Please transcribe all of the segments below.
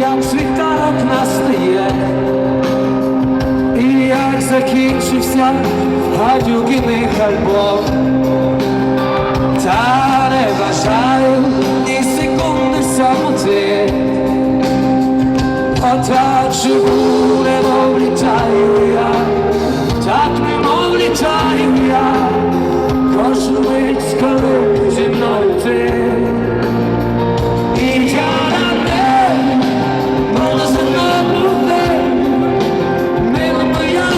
як світанок настає, і як закінчився гадюкиний альбом. Живу, немов літаю я, так немов літаю я, кожну мить, коли зі мною ти. І я на небі, за мною буде, мила моя.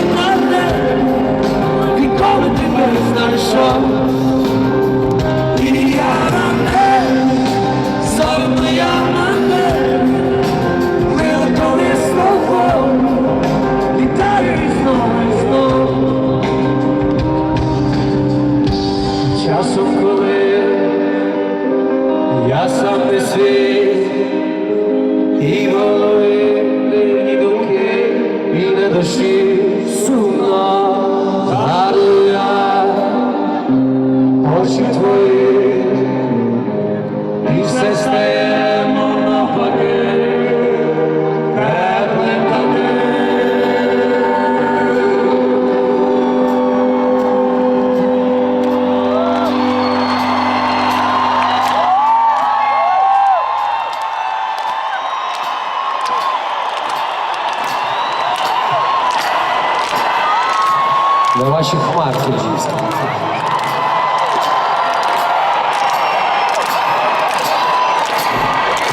Коли я сам не свій, і голови, ні думки, не душі. Сумно згадую я очі твої, для ваших хмар киргизских.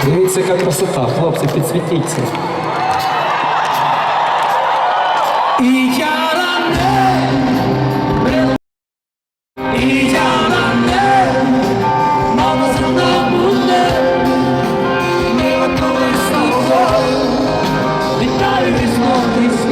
Дивіться, яка красота, хлопці, підсвітіться. І я Thank you.